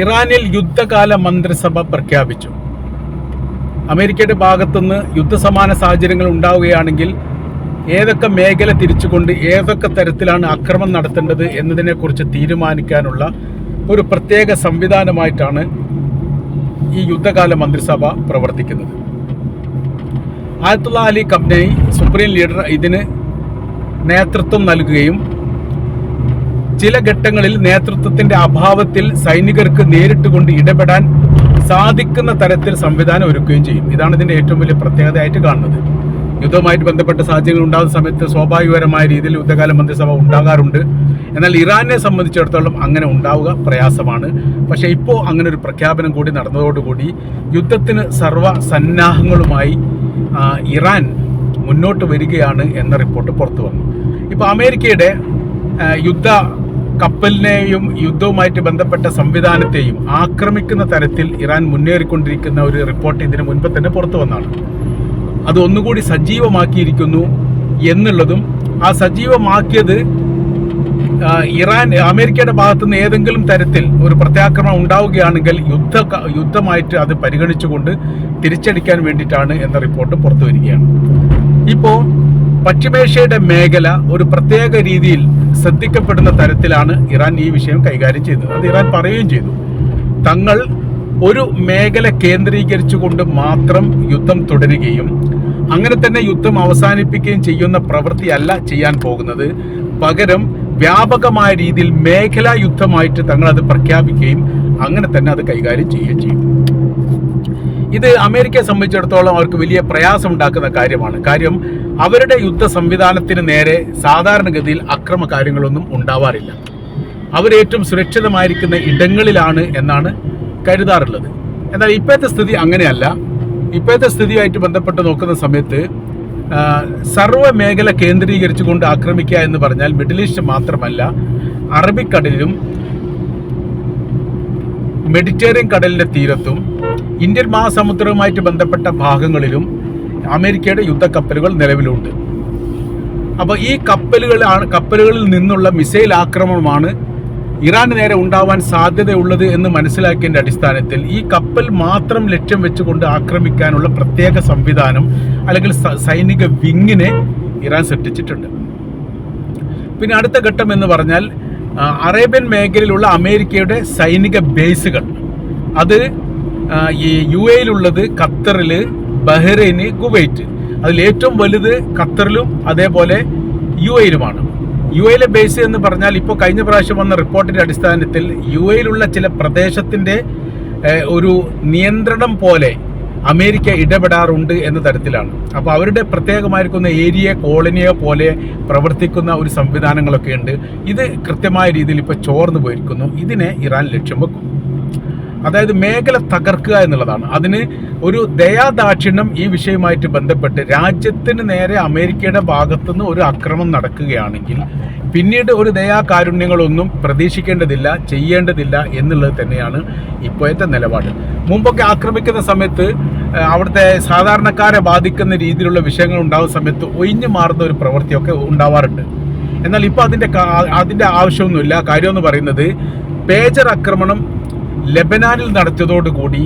ഇറാനിൽ യുദ്ധകാല മന്ത്രിസഭ പ്രഖ്യാപിച്ചു. അമേരിക്കയുടെ ഭാഗത്തുനിന്ന് യുദ്ധസമാന സാഹചര്യങ്ങൾ ഉണ്ടാവുകയാണെങ്കിൽ ഏതൊക്കെ മേഖല തിരിച്ചുകൊണ്ട് ഏതൊക്കെ തരത്തിലാണ് ആക്രമണം നടത്തേണ്ടത് എന്നതിനെക്കുറിച്ച് തീരുമാനിക്കാനുള്ള ഒരു പ്രത്യേക സംവിധാനമായിട്ടാണ് ഈ യുദ്ധകാല മന്ത്രിസഭ പ്രവർത്തിക്കുന്നത്. Ayatollah Ali Khamenei supreme leader ഇതിന് നേതൃത്വം നൽകുകയും ചില ഘട്ടങ്ങളിൽ നേതൃത്വത്തിന്റെ അഭാവത്തിൽ സൈനികർക്ക് നേരിട്ട് കൊണ്ട് ഇടപെടാൻ സാധിക്കുന്ന തരത്തിൽ സംവിധാനം ഒരുക്കുകയും ചെയ്യും. ഇതാണ് ഇതിന്റെ ഏറ്റവും വലിയ പ്രത്യേകതയായിട്ട് കാണുന്നത്. യുദ്ധവുമായിട്ട് ബന്ധപ്പെട്ട സാഹചര്യങ്ങൾ ഉണ്ടാകുന്ന സമയത്ത് സ്വാഭാവികപരമായ രീതിയിൽ യുദ്ധകാല മന്ത്രിസഭ ഉണ്ടാകാറുണ്ട്. എന്നാൽ ഇറാനെ സംബന്ധിച്ചിടത്തോളം അങ്ങനെ ഉണ്ടാവുക പ്രയാസമാണ്. പക്ഷേ ഇപ്പോൾ അങ്ങനെ ഒരു പ്രഖ്യാപനം കൂടി നടന്നതോടുകൂടി യുദ്ധത്തിന് സർവ സന്നാഹങ്ങളുമായി ഇറാൻ മുന്നോട്ട് വരികയാണ് എന്ന റിപ്പോർട്ട് പുറത്തു വന്നു. ഇപ്പോൾ അമേരിക്കയുടെ യുദ്ധ കപ്പലിനെയും യുദ്ധവുമായിട്ട് ബന്ധപ്പെട്ട സംവിധാനത്തെയും ആക്രമിക്കുന്ന തരത്തിൽ ഇറാൻ മുന്നേറിക്കൊണ്ടിരിക്കുന്ന ഒരു റിപ്പോർട്ട് ഇതിനു മുൻപ് തന്നെ പുറത്തു വന്നാണ് അത് ഒന്നുകൂടി സജീവമാക്കിയിരിക്കുന്നു എന്നുള്ളതും ആ സജീവമാക്കിയത് ഇറാൻ അമേരിക്കയുടെ ഭാഗത്തുനിന്ന് ഏതെങ്കിലും തരത്തിൽ ഒരു പ്രത്യാക്രമണം ഉണ്ടാവുകയാണെങ്കിൽ യുദ്ധ യുദ്ധമായിട്ട് അത് പരിഗണിച്ചുകൊണ്ട് തിരിച്ചടിക്കാൻ വേണ്ടിയിട്ടാണ് എന്ന റിപ്പോർട്ട് പുറത്തു വരികയാണ്. ഇപ്പോൾ പശ്ചിമേഷ്യയുടെ മേഖല ഒരു പ്രത്യേക രീതിയിൽ ശ്രദ്ധിക്കപ്പെടുന്ന തരത്തിലാണ് ഇറാൻ ഈ വിഷയം കൈകാര്യം ചെയ്തത്. അത് ഇറാൻ പറയുകയും ചെയ്തു. തങ്ങൾ ഒരു മേഖല കേന്ദ്രീകരിച്ചുകൊണ്ട് മാത്രം യുദ്ധം തുടരുകയും അങ്ങനെ തന്നെ യുദ്ധം അവസാനിപ്പിക്കുകയും ചെയ്യുന്ന പ്രവൃത്തിയല്ല ചെയ്യാൻ പോകുന്നത്. പകരം വ്യാപകമായ രീതിയിൽ മേഖലാ യുദ്ധമായിട്ട് തങ്ങൾ അത് പ്രഖ്യാപിക്കുകയും അങ്ങനെ തന്നെ അത് കൈകാര്യം ചെയ്യുകയും ചെയ്യും. ഇത് അമേരിക്കയെ സംബന്ധിച്ചിടത്തോളം അവർക്ക് വലിയ പ്രയാസം ഉണ്ടാക്കുന്ന കാര്യമാണ്. കാര്യം അവരുടെ യുദ്ധ സംവിധാനത്തിന് നേരെ സാധാരണഗതിയിൽ അക്രമ കാര്യങ്ങളൊന്നും ഉണ്ടാവാറില്ല. അവരേറ്റവും സുരക്ഷിതമായിരിക്കുന്ന ഇടങ്ങളിലാണ് എന്നാണ് കരുതാറുള്ളത്. എന്നാൽ ഇപ്പോഴത്തെ സ്ഥിതി അങ്ങനെയല്ല. ഇപ്പോഴത്തെ സ്ഥിതിയായിട്ട് ബന്ധപ്പെട്ട് നോക്കുന്ന സമയത്ത് സർവ മേഖല കേന്ദ്രീകരിച്ചുകൊണ്ട് ആക്രമിക്കുക എന്ന് പറഞ്ഞാൽ മിഡിൽ ഈസ്റ്റ് മാത്രമല്ല അറബിക്കടലിലും മെഡിറ്ററേനിയൻ കടലിന്റെ തീരത്തും ഇന്ത്യൻ മഹാസമുദ്രവുമായിട്ട് ബന്ധപ്പെട്ട ഭാഗങ്ങളിലും അമേരിക്കയുടെ യുദ്ധക്കപ്പലുകൾ നിലവിലുണ്ട്. അപ്പോൾ ഈ കപ്പലുകളാണ് കപ്പലുകളിൽ നിന്നുള്ള മിസൈൽ ആക്രമണമാണ് ഇറാന് നേരെ ഉണ്ടാവാൻ സാധ്യതയുള്ളത് എന്ന് മനസ്സിലാക്കിയതിന്റെ അടിസ്ഥാനത്തിൽ ഈ കപ്പൽ മാത്രം ലക്ഷ്യം വെച്ചുകൊണ്ട് ആക്രമിക്കാനുള്ള പ്രത്യേക സംവിധാനം അല്ലെങ്കിൽ സൈനിക വിങ്ങിനെ ഇറാൻ സൃഷ്ടിച്ചിട്ടുണ്ട്. പിന്നെ അടുത്ത ഘട്ടം എന്ന് പറഞ്ഞാൽ അറേബ്യൻ മേഖലയിലുള്ള അമേരിക്കയുടെ സൈനിക ബേസുകൾ. അത് ഈ യു എയിലുള്ളത് ഖത്തറിൽ ബഹ്റൈന് കുവൈറ്റ്. അതിൽ ഏറ്റവും വലുത് ഖത്തറിലും അതേപോലെ യു എയിലുമാണ്. യു എയിലെ ബേസ് എന്ന് പറഞ്ഞാൽ ഇപ്പോൾ കഴിഞ്ഞ പ്രാവശ്യം വന്ന റിപ്പോർട്ടിന്റെ അടിസ്ഥാനത്തിൽ യു എയിലുള്ള ചില പ്രദേശത്തിന്റെ ഒരു നിയന്ത്രണം പോലെ അമേരിക്ക ഇടപെടാറുണ്ട് എന്ന തരത്തിലാണ്. അപ്പോൾ അവരുടെ പ്രത്യേകമായിരിക്കുന്ന ഏരിയ കോളനിയെ പോലെ പ്രവർത്തിക്കുന്ന ഒരു സംവിധാനങ്ങളൊക്കെ ഉണ്ട്. ഇത് കൃത്യമായ രീതിയിൽ ഇപ്പോൾ ചോർന്നു പോയിരിക്കുന്നു. ഇതിനെ ഇറാൻ ലക്ഷ്യം വെക്കും. അതായത് മേഖല തകർക്കുക എന്നുള്ളതാണ്. അതിന് ഒരു ദയാദാക്ഷിണ്യം ഈ വിഷയവുമായിട്ട് ബന്ധപ്പെട്ട് രാജ്യത്തിന് നേരെ അമേരിക്കയുടെ ഭാഗത്തുനിന്ന് ഒരു അക്രമം നടക്കുകയാണെങ്കിൽ പിന്നീട് ഒരു ദയാകാരുണ്യങ്ങളൊന്നും പ്രതീക്ഷിക്കേണ്ടതില്ല ചെയ്യേണ്ടതില്ല എന്നുള്ളത് തന്നെയാണ് ഇപ്പോഴത്തെ നിലപാട്. മുമ്പൊക്കെ ആക്രമിക്കുന്ന സമയത്ത് അവിടുത്തെ സാധാരണക്കാരെ ബാധിക്കുന്ന രീതിയിലുള്ള വിഷയങ്ങൾ ഉണ്ടാകുന്ന സമയത്ത് ഒഴിഞ്ഞു മാറുന്ന ഒരു പ്രവൃത്തിയൊക്കെ ഉണ്ടാവാറുണ്ട്. എന്നാൽ ഇപ്പോൾ അതിന്റെ അതിന്റെ ആവശ്യമൊന്നുമില്ല. കാര്യമെന്ന് പറയുന്നത് പേജർ ആക്രമണം ലെബനാനിൽ നടത്തിയതോടുകൂടി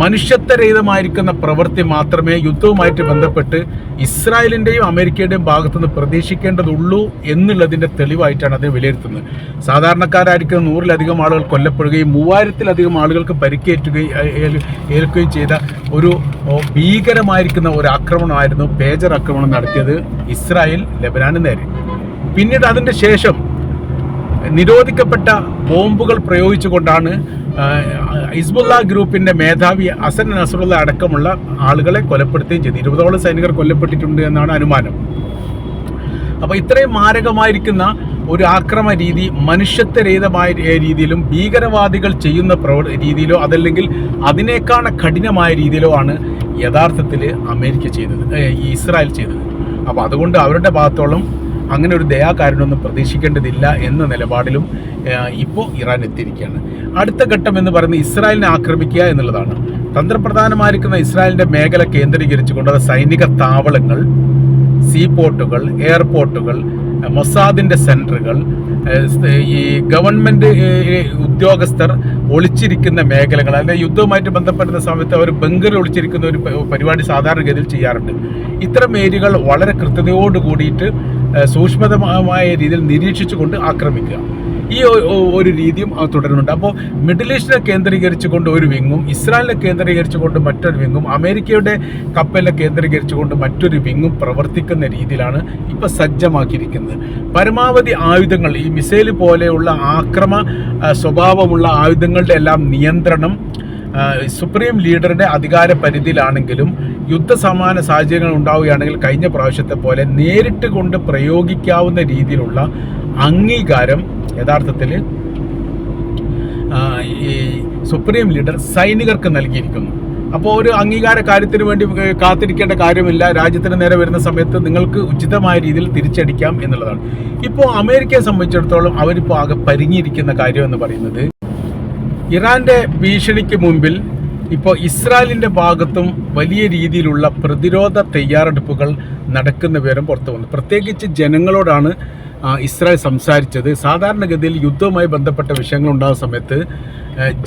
മനുഷ്യത്വരഹിതമായിരിക്കുന്ന പ്രവൃത്തി മാത്രമേ യുദ്ധവുമായിട്ട് ബന്ധപ്പെട്ട് ഇസ്രായേലിന്റെയും അമേരിക്കയുടെയും ഭാഗത്തുനിന്ന് പ്രതീക്ഷിക്കേണ്ടതുള്ളൂ എന്നുള്ളതിന്റെ തെളിവായിട്ടാണ് അത് വിലയിരുത്തുന്നത്. സാധാരണക്കാരായിരിക്കുന്ന നൂറിലധികം ആളുകൾ കൊല്ലപ്പെടുകയും മൂവായിരത്തിലധികം ആളുകൾക്ക് പരിക്കേറ്റുകയും ഏൽക്കുകയും ചെയ്ത ഒരു ഭീകരമായിരിക്കുന്ന ഒരു ആക്രമണമായിരുന്നു പേജർ ആക്രമണം നടത്തിയത് ഇസ്രായേൽ ലെബനാന് നേരെ. പിന്നീട് അതിന്റെ ശേഷം നിരോധിക്കപ്പെട്ട ബോംബുകൾ പ്രയോഗിച്ചുകൊണ്ടാണ് ഹിസ്ബുള്ള ഗ്രൂപ്പിന്റെ മേധാവി അസൻ നസറുള്ള അടക്കമുള്ള ആളുകളെ കൊലപ്പെടുത്തുകയും ചെയ്തു. ഇരുപതോളം സൈനികർ കൊല്ലപ്പെട്ടിട്ടുണ്ട് എന്നാണ് അനുമാനം. അപ്പോൾ ഇത്രയും മാരകമായിരിക്കുന്ന ഒരു ആക്രമ രീതി മനുഷ്യത്വരഹിതമായ രീതിയിലും ഭീകരവാദികൾ ചെയ്യുന്ന പ്രവർ രീതിയിലോ അതല്ലെങ്കിൽ അതിനേക്കാൾ കഠിനമായ രീതിയിലോ ആണ് യഥാർത്ഥത്തിൽ അമേരിക്ക ചെയ്തത് ഇസ്രായേൽ ചെയ്തത്. അപ്പോൾ അതുകൊണ്ട് അവരുടെ ഭാഗത്തോളം അങ്ങനെ ഒരു ദയാകാരനൊന്നും പ്രതീക്ഷിക്കേണ്ടതില്ല എന്ന നിലപാടിലും ഇപ്പോൾ ഇറാൻ എത്തിയിരിക്കുകയാണ്. അടുത്ത ഘട്ടം എന്ന് പറയുന്നത് ഇസ്രായേലിനെ ആക്രമിക്കുക എന്നുള്ളതാണ്. തന്ത്രപ്രധാനമായിരിക്കുന്ന ഇസ്രായേലിന്റെ മേഖല കേന്ദ്രീകരിച്ചുകൊണ്ട് സൈനിക താവളങ്ങൾ സീ പോർട്ടുകൾ എയർപോർട്ടുകൾ മൊസാദിന്റെ സെന്ററുകൾ ഈ ഗവൺമെന്റ് ഉദ്യോഗസ്ഥർ ഒളിച്ചിരിക്കുന്ന മേഖലകൾ അല്ലെങ്കിൽ യുദ്ധവുമായിട്ട് ബന്ധപ്പെടുന്ന സമയത്ത് അവർ ബങ്കറിൽ ഒളിച്ചിരിക്കുന്ന ഒരു പരിപാടി സാധാരണഗതിയിൽ ചെയ്യാറുണ്ട്. ഇത്തരം ഏരിയകൾ വളരെ കൃത്യതയോട് കൂടിയിട്ട് സൂക്ഷ്മതമായ രീതിയിൽ നിരീക്ഷിച്ചുകൊണ്ട് ആക്രമിക്കുക. ഈ ഒരു രീതിയും തുടരുന്നുണ്ട്. അപ്പോൾ മിഡിൽ ഈസ്റ്റിനെ കേന്ദ്രീകരിച്ചുകൊണ്ട് ഒരു വിങ്ങും ഇസ്രായേലിനെ കേന്ദ്രീകരിച്ചുകൊണ്ട് മറ്റൊരു വിങ്ങും അമേരിക്കയുടെ കപ്പലിനെ കേന്ദ്രീകരിച്ചുകൊണ്ട് മറ്റൊരു വിങ്ങും പ്രവർത്തിക്കുന്ന രീതിയിലാണ് ഇപ്പോൾ സജ്ജമാക്കിയിരിക്കുന്നത്. പരമാവധി ആയുധങ്ങൾ ഈ മിസൈൽ പോലെയുള്ള ആക്രമ സ്വഭാവമുള്ള ആയുധങ്ങളുടെ എല്ലാം നിയന്ത്രണം സുപ്രീം ലീഡറുടെ അധികാര പരിധിയിലാണെങ്കിലും യുദ്ധസമാന സാഹചര്യങ്ങൾ ഉണ്ടാവുകയാണെങ്കിൽ കഴിഞ്ഞ പ്രാവശ്യത്തെ പോലെ നേരിട്ട് കൊണ്ട് പ്രയോഗിക്കാവുന്ന രീതിയിലുള്ള അംഗീകാരം യഥാർത്ഥത്തിൽ ഈ സുപ്രീം ലീഡർ സൈനികർക്ക് നൽകിയിരിക്കുന്നു. അപ്പോൾ ഒരു അംഗീകാര കാര്യത്തിന് വേണ്ടി കാത്തിരിക്കേണ്ട കാര്യമില്ല. രാജ്യത്തിന് നേരെ വരുന്ന സമയത്ത് നിങ്ങൾക്ക് ഉചിതമായ രീതിയിൽ തിരിച്ചടിക്കാം എന്നുള്ളതാണ്. ഇപ്പോൾ അമേരിക്കയെ സംബന്ധിച്ചിടത്തോളം അവരിപ്പോൾ ആകെ പരിഞ്ഞിരിക്കുന്ന കാര്യം എന്ന് പറയുന്നത് ഇറാന്റെ ഭീഷണിക്ക് മുമ്പിൽ ഇപ്പോൾ ഇസ്രായേലിന്റെ ഭാഗത്തും വലിയ രീതിയിലുള്ള പ്രതിരോധ തയ്യാറെടുപ്പുകൾ നടക്കുന്ന വിവരം പുറത്തു വന്നു. പ്രത്യേകിച്ച് ജനങ്ങളോടാണ് ഇസ്രായേൽ സംസാരിച്ചത് സാധാരണഗതിയിൽ യുദ്ധവുമായി ബന്ധപ്പെട്ട വിഷയങ്ങൾ ഉണ്ടാകുന്ന സമയത്ത്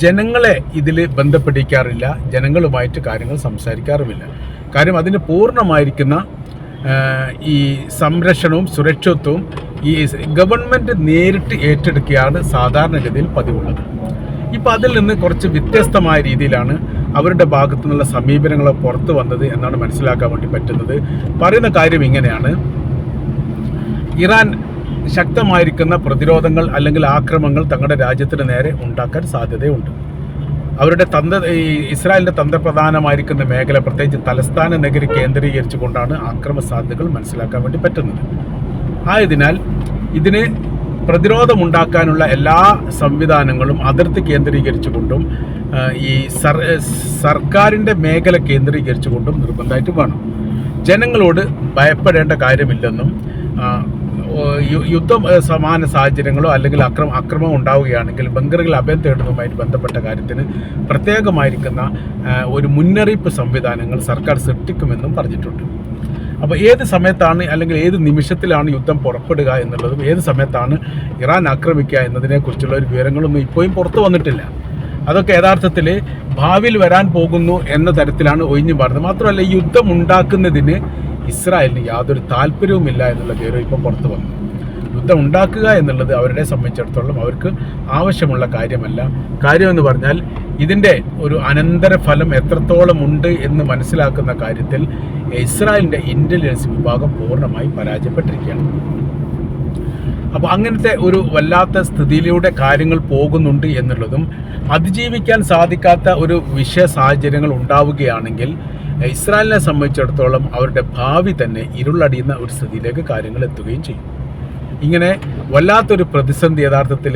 ജനങ്ങളെ ഇതിൽ ബന്ധപ്പെടിക്കാറില്ല ജനങ്ങളുമായിട്ട് കാര്യങ്ങൾ സംസാരിക്കാറുമില്ല. കാര്യം അതിന് പൂർണമായിരിക്കുന്ന ഈ സംരക്ഷണവും സുരക്ഷിത്വവും ഈ ഗവൺമെന്റ് നേരിട്ട് ഏറ്റെടുക്കുകയാണ് സാധാരണഗതിയിൽ പതിവുള്ളത്. ഇപ്പം അതിൽ നിന്ന് കുറച്ച് വ്യത്യസ്തമായ രീതിയിലാണ് അവരുടെ ഭാഗത്തു നിന്നുള്ള സമീപനങ്ങൾ പുറത്തു വന്നത് എന്നാണ് മനസ്സിലാക്കാൻ വേണ്ടി പറ്റുന്നത്. പറയുന്ന കാര്യം ഇങ്ങനെയാണ്. ഇറാൻ ശക്തമായിരിക്കുന്ന പ്രതിരോധങ്ങൾ അല്ലെങ്കിൽ ആക്രമങ്ങൾ തങ്ങളുടെ രാജ്യത്തിന് നേരെ ഉണ്ടാക്കാൻ സാധ്യതയുണ്ട്. അവരുടെ തന്ത്ര ഇസ്രായേലിന്റെ തന്ത്രപ്രധാനമായിരിക്കുന്ന മേഖല പ്രത്യേകിച്ച് തലസ്ഥാന നഗരി കേന്ദ്രീകരിച്ചുകൊണ്ടാണ് ആക്രമ സാധ്യതകൾ മനസ്സിലാക്കാൻ വേണ്ടി പറ്റുന്നത്. ആയതിനാൽ ഇതിന് പ്രതിരോധമുണ്ടാക്കാനുള്ള എല്ലാ സംവിധാനങ്ങളും അതിർത്തി കേന്ദ്രീകരിച്ചുകൊണ്ടും കൊണ്ടും ഈ സർ സർക്കാരിന്റെ മേഖല കേന്ദ്രീകരിച്ചുകൊണ്ടും നിർബന്ധമായിട്ടും വേണം. ജനങ്ങളോട് ഭയപ്പെടേണ്ട കാര്യമില്ലെന്നും യുദ്ധം സമാന സാഹചര്യങ്ങളോ അല്ലെങ്കിൽ അക്രമ അക്രമം ഉണ്ടാവുകയാണെങ്കിൽ ബങ്കറുകൾ അഭയം തേടുന്നതുമായിട്ട് ബന്ധപ്പെട്ട കാര്യത്തിന് പ്രത്യേകമായിരിക്കുന്ന ഒരു മുന്നറിയിപ്പ് സംവിധാനങ്ങൾ സർക്കാർ സൃഷ്ടിക്കുമെന്നും പറഞ്ഞിട്ടുണ്ട്. അപ്പോൾ ഏത് സമയത്താണ് അല്ലെങ്കിൽ ഏത് നിമിഷത്തിലാണ് യുദ്ധം പുറപ്പെടുക എന്നുള്ളതും ഏത് സമയത്താണ് ഇറാൻ ആക്രമിക്കുക എന്നതിനെക്കുറിച്ചുള്ള ഒരു വിവരങ്ങളൊന്നും ഇപ്പോഴും പുറത്തു വന്നിട്ടില്ല. അതൊക്കെ യഥാർത്ഥത്തിൽ ഭാവിയിൽ വരാൻ പോകുന്നു എന്ന തരത്തിലാണ് ഒഴിഞ്ഞു പറഞ്ഞത് മാത്രമല്ല യുദ്ധം ഉണ്ടാക്കുന്നതിന് ഇസ്രായേലിന് യാതൊരു താല്പര്യവുമില്ല എന്നുള്ള വിവരം ഇപ്പം പുറത്തു വന്നു. യുദ്ധം ഉണ്ടാക്കുക എന്നുള്ളത് അവരുടെ സംബന്ധിച്ചിടത്തോളം അവർക്ക് ആവശ്യമുള്ള കാര്യമല്ല. കാര്യമെന്ന് പറഞ്ഞാൽ ഇതിന്റെ ഒരു അനന്തരഫലം എത്രത്തോളം ഉണ്ട് എന്ന് മനസ്സിലാക്കുന്ന കാര്യത്തിൽ ഇസ്രായേലിന്റെ ഇന്റലിജൻസ് വിഭാഗം പൂർണമായി പരാജയപ്പെട്ടിരിക്കുകയാണ്. അപ്പോൾ അങ്ങനത്തെ ഒരു വല്ലാത്ത സ്ഥിതിയിലൂടെ കാര്യങ്ങൾ പോകുന്നുണ്ട് എന്നുള്ളതും അതിജീവിക്കാൻ സാധിക്കാത്ത ഒരു വിഷയ സാഹചര്യങ്ങൾ ഉണ്ടാവുകയാണെങ്കിൽ ഇസ്രായേലിനെ സംബന്ധിച്ചിടത്തോളം അവരുടെ ഭാവി തന്നെ ഇരുളടിയുന്ന ഒരു സ്ഥിതിയിലേക്ക് കാര്യങ്ങൾ എത്തുകയും ചെയ്യും. ഇങ്ങനെ വല്ലാത്തൊരു പ്രതിസന്ധി യഥാർത്ഥത്തിൽ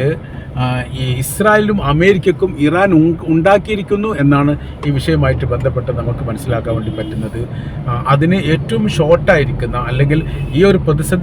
ഈ ഇസ്രായേലിനും അമേരിക്കക്കും ഇറാൻ ഉണ്ടാക്കിയിരിക്കുന്നു എന്നാണ് ഈ വിഷയമായിട്ട് ബന്ധപ്പെട്ട് നമുക്ക് മനസ്സിലാക്കാൻ വേണ്ടി പറ്റുന്നത്. അതിന് ഏറ്റവും ഷോർട്ടായിരിക്കുന്ന അല്ലെങ്കിൽ ഈ ഒരു പ്രതിസന്ധി